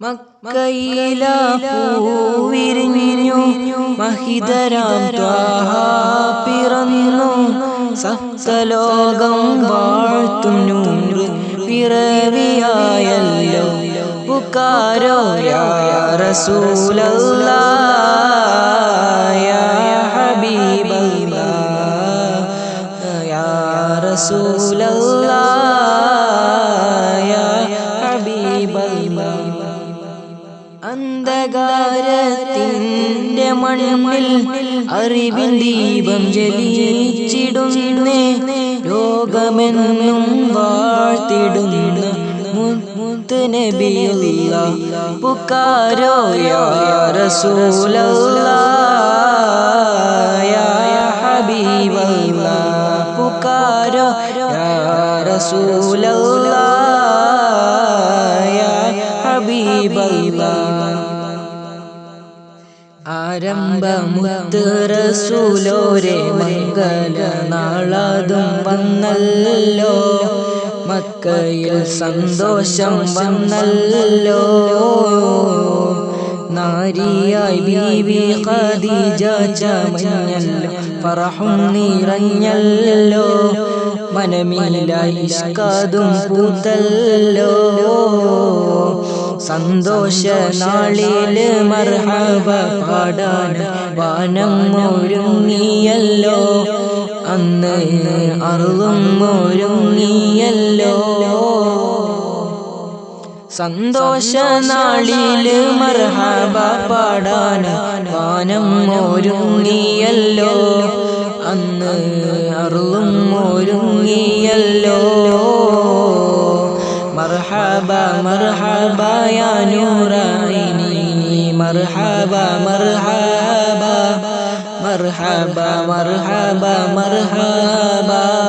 മക്കയില പൂവിരിഞ്ഞു മഹിതരാം ത്വാഹ പിറന്നു. സപ്തലോകം വാഴ്ത്തുന്നു പിറവിയായല്ലോ. പുക്കാരോ യാ റസൂലല്ലാ യാ ഹബീബല്ലാ യാ റസൂലല്ലാ അന്ധകാരത്തിന്റെ മണ്ണിൽ അറിവിൻ ദീപം ജലിച്ചിടുന്നേ ലോകമെന്നും വാഴ്ത്തിടുന്നു മുത്ത് നബിയുള്ള പുക്കാരോ യാ റസൂലല്ലാ യാ ഹബീബല്ലാ പുക്കാരോ യാ ആരംഭമുത്ത് റസൂലോരെ മംഗല നാളാതും വന്നല്ലോ മക്കയിൽ സന്തോഷം വന്നല്ലോ നാരിയായി ബീവി ഖദീജ ചമഞ്ഞല്ലോ ഫറഹും നിറഞ്ഞല്ലോ മനമിലായി ഇഷ്കാതും പൂത്തല്ലോ സന്തോഷ നാളിൽ മർഹബ പാടാൻ വാനം ഒരുങ്ങിയല്ലോ. അന്ന് അറുതും ഒരുങ്ങിയല്ലോ. സന്തോഷ നാളിൽ മർഹബ പാടാൻ വാനം ഒരുങ്ങിയല്ലോ. مرحبا مرحبا يا نور عيني مرحبا مرحبا مرحبا مرحبا مرحبا.